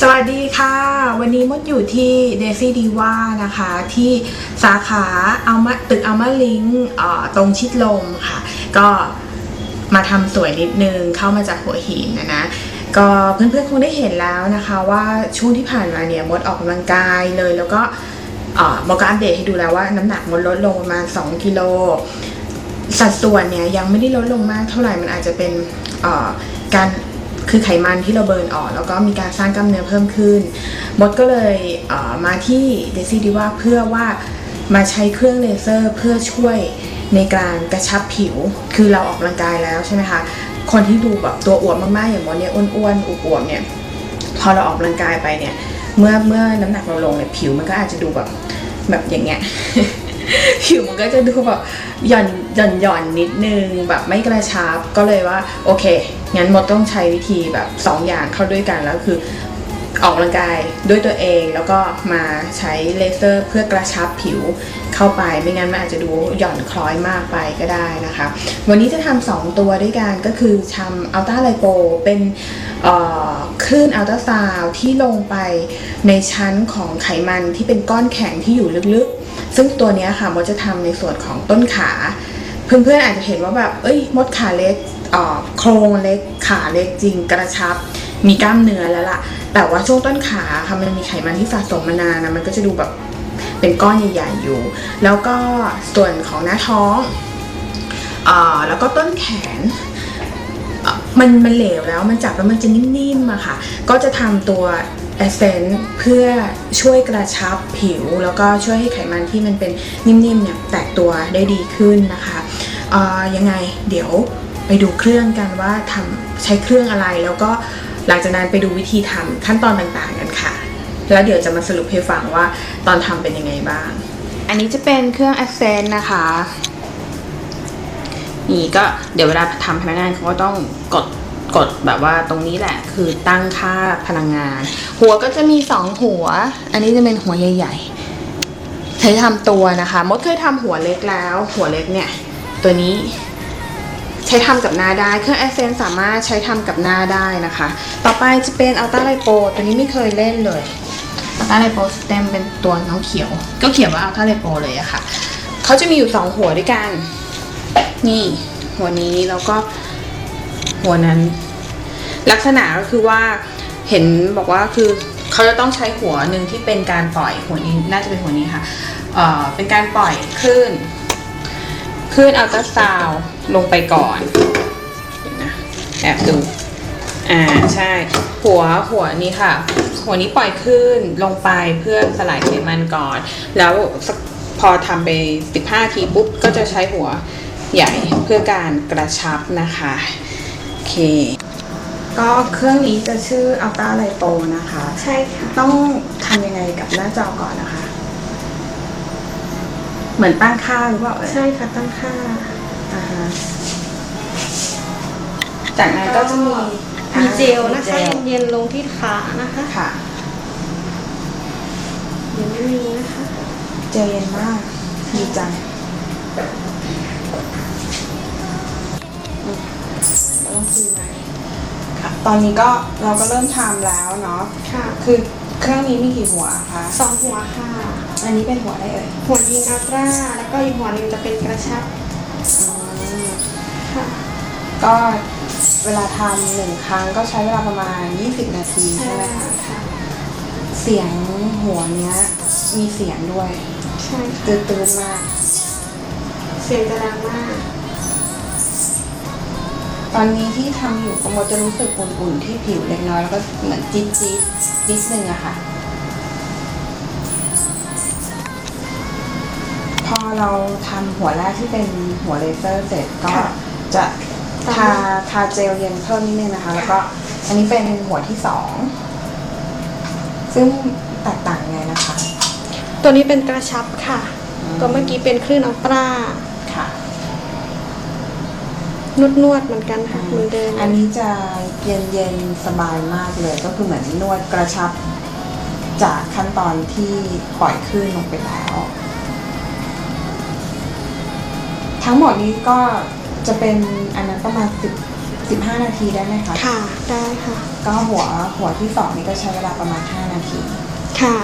สวัสดีค่ะ วันนี้มดอยู่ที่เดซี่ดีว่านะคะ ที่สาขาเอามาตึกเอามาลิงตรงชิดลมค่ะ ก็มาทำสวยนิดนึงเข้ามาจากหัวหินนะนะก็เพื่อนๆคงได้เห็นแล้วนะคะว่าช่วงที่ผ่านมาเนี่ยมดออกกำลังกายเลยแล้วก็เอ่อมดก็อัปเดตให้ดูแล้วว่าน้ำหนักมดลดลงประมาณ 2 กิโล สัดส่วนเนี่ยยังไม่ได้ลดลงมากเท่าไหร่มันอาจจะเป็นการ คือไขมันที่เราเบิร์นออก แล้วก็มีการสร้างกล้ามเนื้อเพิ่มขึ้นมดก็เลยเมาที่เดซี่ดีว่าเพื่อว่ามาใช้เครื่องเลเซอร์เพื่อช่วยในการกระชับผิว คือเราออกกำลังกายแล้วใช่ไหมคะ คนที่ดูแบบตัวอวบมากๆอย่างมดเนี่ยอ้วนๆอวบๆเนี่ย พอเราออกกำลังกายไปเนี่ย เมื่อเมื่อน้ำหนักเราลงเนี่ยผิวมันก็อาจจะดูแบบแบบอย่างเงี้ย ผิวมันก็จะดูแบบหย่อนหย่อนหย่อนนิดนึงแบบไม่กระชับ ก็เลยว่าโอเค งั้นมดต้องใช้วิธีแบบสองอย่างเข้าด้วยกันแล้วคือออกกำลังกายด้วยตัวเองแล้วก็มาใช้เลเซอร์เพื่อกระชับผิวเข้าไป ไม่งั้นมันอาจจะดูหย่อนคล้อยมากไปก็ได้นะคะ วันนี้จะทำสองตัวด้วยกันก็คือทำอัลต้าไลโปเป็นเคลื่นอัลตราซาวที่ลงไปในชั้นของไขมันที่เป็นก้อนแข็งที่อยู่ลึกๆ ซึ่งตัวนี้ค่ะมดจะทำในส่วนของต้นขา เพื่อนๆอาจจะเห็นว่าแบบเอ้ยมดขาเล็ก โครงเล็กขาเล็กจริงกระชับ มีกล้ามเนื้อแล้วล่ะ แต่ว่าช่วงต้นขาค่ะมันมีไขมันที่สะสมมานานนะมันก็จะดูแบบเป็นก้อนใหญ่ๆอยู่ แล้วก็ส่วนของหน้าท้องอแล้วก็ต้นแขนมันมันเหลวแล้วมันจับแล้วมันจะนิ่มๆอะค่ะ ก็จะทำตัว e s s e n c e เพื่อช่วยกระชับผิว แล้วก็ช่วยให้ไขมันที่มันเป็นนิ่มๆเนี่ยแตกตัวได้ดีขึ้นนะคะเอ่อยังไงเดี๋ยว ไปดูเครื่องกันว่าทำใช้เครื่องอะไร แล้วก็หลังจากนั้นไปดูวิธีทำขั้นตอนต่างๆกันค่ะ แล้วเดี๋ยวจะมาสรุปให้ฟังว่าตอนทำเป็นยังไงบ้าง อันนี้จะเป็นเครื่อง a s c e n t นะคะนี่ก็เดี๋ยวเวลาทำพนักงานเขาก็ต้องกดกดแบบว่าตรงนี้แหละ คือตั้งค่าพลังงาน หัวก็จะมีสองหัว อันนี้จะเป็นหัวใหญ่ๆใช้ทำตัวนะคะ มดเคยทำหัวเล็กแล้ว หัวเล็กเนี่ย ตัวนี้ ใช้ทำกับหน้าได้ เครื่อง a อ c e n สามารถใช้ทำกับหน้าได้นะคะ ต่อไปจะเป็น Ultra Lipo ตัวนี้ไม่เคยเล่นเลย Ultra Lipo Stem เป็นตัวน้องเขียว ก็เขียนว่า Ultra Lipo เลยอะค่ะเขาจะมีอยู่สองหัวด้วยกัน นี่ หัวนี้แล้วก็หัวนั้น ลักษณะก็คือว่าเห็นบอกว่าคือเขาจะต้องใช้หัวหนึ่งที่เป็นการปล่อยหัวนี้น่าจะเป็นหัวนี้ค่ะ เอ่อเป็นการปล่อยคลื่น คลื่นอัลตราซาวด์ลงไปก่อนเดี๋ยวนะแอบดู อ่าใช่ หัวหัวนี้ค่ะ หัวนี้ปล่อยคลื่นลงไปเพื่อสลายไขมันก่อน แล้วสักพอทำไป 15ทีปุ๊บ ก็จะใช้หัวใหญ่เพื่อการกระชับนะคะ โอเค ก็เครื่องนี้จะชื่อ Ultra Lipo นะคะ ใช่ค่ะ ต้องทำยังไงกับหน้าจอก่อนนะคะ เหมือนตั้งค่าหรือเปล่าเอ่ยใช่ค่ะตั้งค่าอ่าฮะจากนั้นก็จะมีมีเจลนะเจคะลเย็นๆลงที่ขานะคะค่ะเย็นนิดนึงนะคะเจลเย็นมากดีจังอืมไม่ต้องคุยไหมค่ะตอนนี้ก็เราก็เริ่มทำแล้วเนาะค่ะคือเครื่องนี้มีกี่หัวคะสองหัวค่ะ อันนี้เป็นหัวอะไรเอ่ยหัวยิงอัลตร้าแล้วก็อีกหัวหนึงจะเป็นกระชับอืมค่ะก็เวลาทำหนึ่งครั้งก็ใช้เวลาประมาณ 20 นาทีใช่ใช่ไหมคะค่ะเสียงหัวเนี้ยมีเสียงด้วยใช่ค่ะตื่นตื่นๆมากเสียงจะดังมาก ตอนนี้ที่ทำอยู่ก็มดจะรู้สึกอุ่นๆที่ผิวเล็กน้อยแล้วก็เหมือนจี๊ดจี๊ดนิดนึงอะค่ะ อเราทำหัวแรกที่เป็นหัวเลเซอร์เสร็จก็ค่ะ จะทาตามด้วยทาเจลเย็นเพิ่มนิดนึงนะคะ แล้วก็อันนี้เป็นหัวที่สองซึ่งแตกต่างยังไงนะคะ ตัวนี้เป็นกระชับค่ะ อืม ตัวเมื่อกี้เป็นคลื่นอัลตร้าค่ะ นวดนวดๆเหมือนกันค่ะเหมือนเดิม อันนี้จะเย็นเย็นๆสบายมากเลย ก็คือเหมือนนวดกระชับ จากขั้นตอนที่ปล่อยคลื่นลงไปแล้ว ทั้งหมดนี้ก็จะเป็นอันนั้นประมาณสิบ15 นาทีได้ไหมคะ ค่ะ ได้ค่ะ ก็หัวหัวที่สองนี่ก็ใช้เวลาประมาณ 5 นาที ค่ะ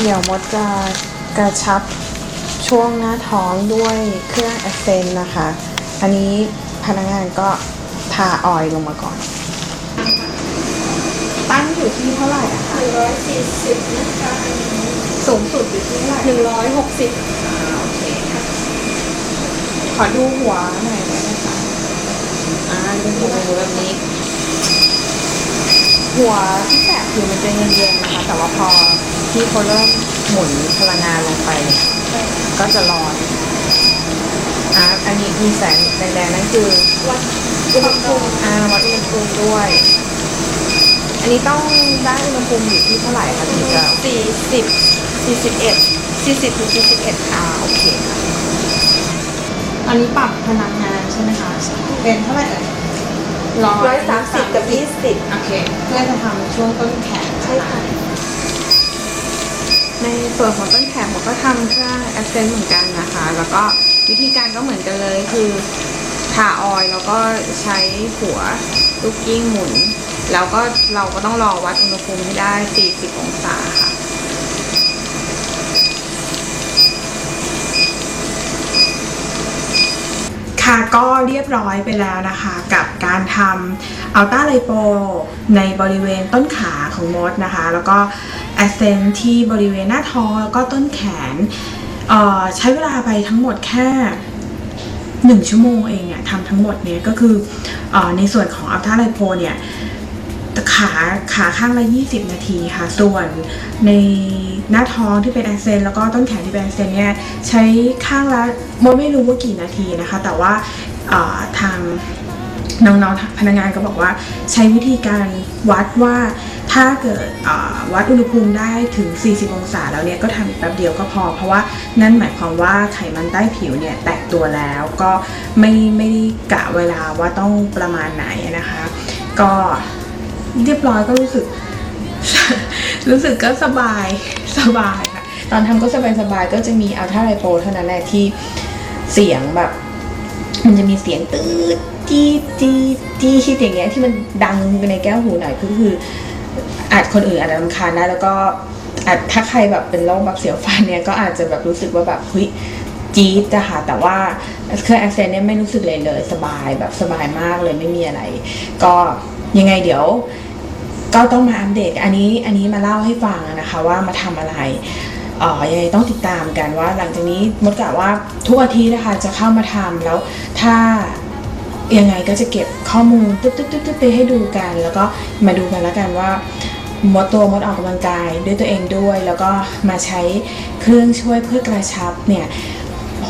เดี๋ยวมดจะกระชับช่วงหน้าท้องด้วยเครื่องแอสเซนนะคะ อันนี้พนักงานก็ทาออยล์ลงมาก่อน ตั้งอยู่ที่เท่าไหร่อะคะหนึ่งร้อยสี่สิบนะคะสูงสุดอยู่ที่เท่าไหร่หนึ่งร้อยหกสิบโอเคค่ะขอดูหัวหน่อยได้ไหมคะอ่าดูหัวแบบนี้ หัวที่แตะคือมันจะเย็นๆนะคะ แต่ว่าพอที่เขาเริ่มหมุนพลังงานลงไปเนี่ยก็จะร้อนอ่าอันนี้มีแสงแดงๆนั่นคือวัดอุณหภูมิอ่าวัดอุณหภูมิด้วย อันนี้ต้องได้อุณหภูมิอยู่ที่เท่าไหร่คะถึงจะสี่สิบสี่สิบเอ็ดสี่สิบถึงสี่สิบเอ็ดอ่าโอเคค่ะอันนี้ปรับพลังงานใช่ไหมคะ เป็นเท่าไหร่เอ่ยร้อยสามสิบกับยี่สิบโอเค เพื่อจะทำช่วงต้นแขนใช่ค่ะในส่วนของต้นแขนผมก็ทำเครื่องแอสเซนต์เหมือนกันนะคะ แล้วก็วิธีการก็เหมือนกันเลยคือทาออยล์แล้วก็ใช้หัว ลูกกิ้งหมุน แล้วก็เราก็ต้องรอวัดอุณหภูมิให้ได้ 40 องศาค่ะค่ะก็เรียบร้อยไปแล้วนะคะกับการทำอัลต้าไลโปในบริเวณต้นขาของมดนะคะ แล้วก็แอสเซนที่บริเวณหน้าท้องแล้วก็ต้นแขนเอ่อใช้เวลาไปทั้งหมดแค่ หนึ่งชั่วโมงเองเนี่ยทำทั้งหมดเนี่ยก็คืออในส่วนของอัลท่าไลโพเนี่ยขาขาข้างละ 20 นาทีค่ะ ส่วนในหน้าท้องที่เป็นแอสเซนต์แล้วก็ต้นแขนที่เป็นแอสเซนต์เนี่ยใช้ข้างละโมไม่รู้ว่ากี่นาทีนะคะ แต่ว่าทาง น้องๆพนักงานก็บอกว่าใช้วิธีการวัดว่าถ้าเกิดวัดอุณหภูมิได้ถึง 40 องศาแล้วเนี่ยก็ทำอีกแป๊บเดียวก็พอ เพราะว่านั่นหมายความว่าไขมันใต้ผิวเนี่ยแตกตัวแล้วก็ไม่ไม่ได้กะเวลาว่าต้องประมาณไหนนะคะ ก็เรียบร้อยก็รู้สึก รู้สึกก็สบายสบายค่ะตอนทำก็สบายสบายก็จะมีอัลทราไลโปเท่านั้นแหละที่เสียงแบบ มันจะมีเสียงตืด จี๊ดจี๊ดจี๊ดอย่างเงี้ยที่มันดังในแก้วหูหน่อยก็คืออาจคนอื่นอาจจะรำคาญได้แล้วก็อาจถ้าใครแบบเป็นโรคแบบเสียวฟันเนี่ยก็อาจจะแบบรู้สึกว่าแบบเฮ้ยจี๊ดอะค่ะแต่ว่าเครื่องแอคเซนเนี่ยไม่รู้สึกเลยเลยสบายแบบสบายมากเลยไม่มีอะไร ก็ยังไงเดี๋ยว ก็ต้องมาอัปเดตอันนี้อันนี้มาเล่าให้ฟังนะคะว่ามาทำอะไรเอ่อยังไงต้องติดตามกันว่า หลังจากนี้มดกะว่าทุกอาทิตย์นะคะจะเข้ามาทำแล้วถ้า ยังไงก็จะเก็บข้อมูลตุ๊บตุ๊บตุ๊บตุ๊บไปให้ดูกัน แล้วก็มาดูกันแล้วกันว่ามดตัวมดออกกำลังกายด้วยตัวเองด้วย แล้วก็มาใช้เครื่องช่วยเพื่อกระชับเนี่ย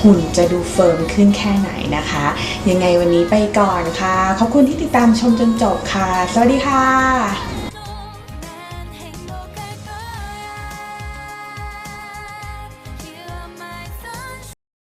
หุ่นจะดูเฟิร์มขึ้นแค่ไหนนะคะ ยังไงวันนี้ไปก่อนค่ะ ขอบคุณที่ติดตามชมจนจบค่ะ สวัสดีค่ะ